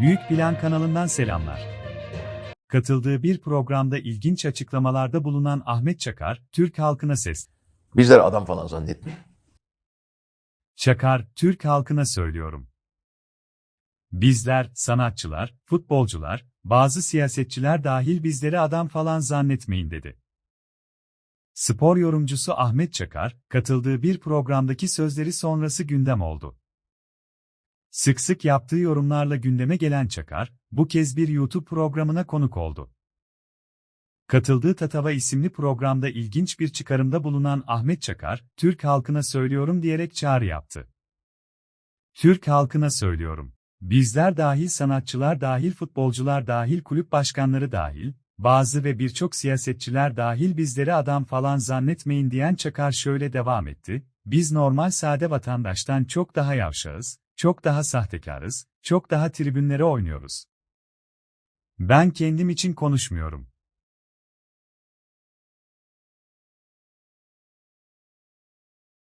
Büyük Plan kanalından selamlar. Katıldığı bir programda ilginç açıklamalarda bulunan Ahmet Çakar, Türk halkına ses. Bizler adam falan zannetmeyin. Çakar, Türk halkına söylüyorum. Bizler, sanatçılar, futbolcular, bazı siyasetçiler dahil bizleri adam falan zannetmeyin dedi. Spor yorumcusu Ahmet Çakar, katıldığı bir programdaki sözleri sonrası gündem oldu. Sık sık yaptığı yorumlarla gündeme gelen Çakar, bu kez bir YouTube programına konuk oldu. Katıldığı Tatava isimli programda ilginç bir çıkarımda bulunan Ahmet Çakar, Türk halkına söylüyorum diyerek çağrı yaptı. Türk halkına söylüyorum. Bizler dahil sanatçılar dahil futbolcular dahil kulüp başkanları dahil, bazı ve birçok siyasetçiler dahil bizleri adam falan zannetmeyin diyen Çakar şöyle devam etti, biz normal sade vatandaştan çok daha yavşağız, çok daha sahtekarız, çok daha tribünlere oynuyoruz. Ben kendim için konuşmuyorum.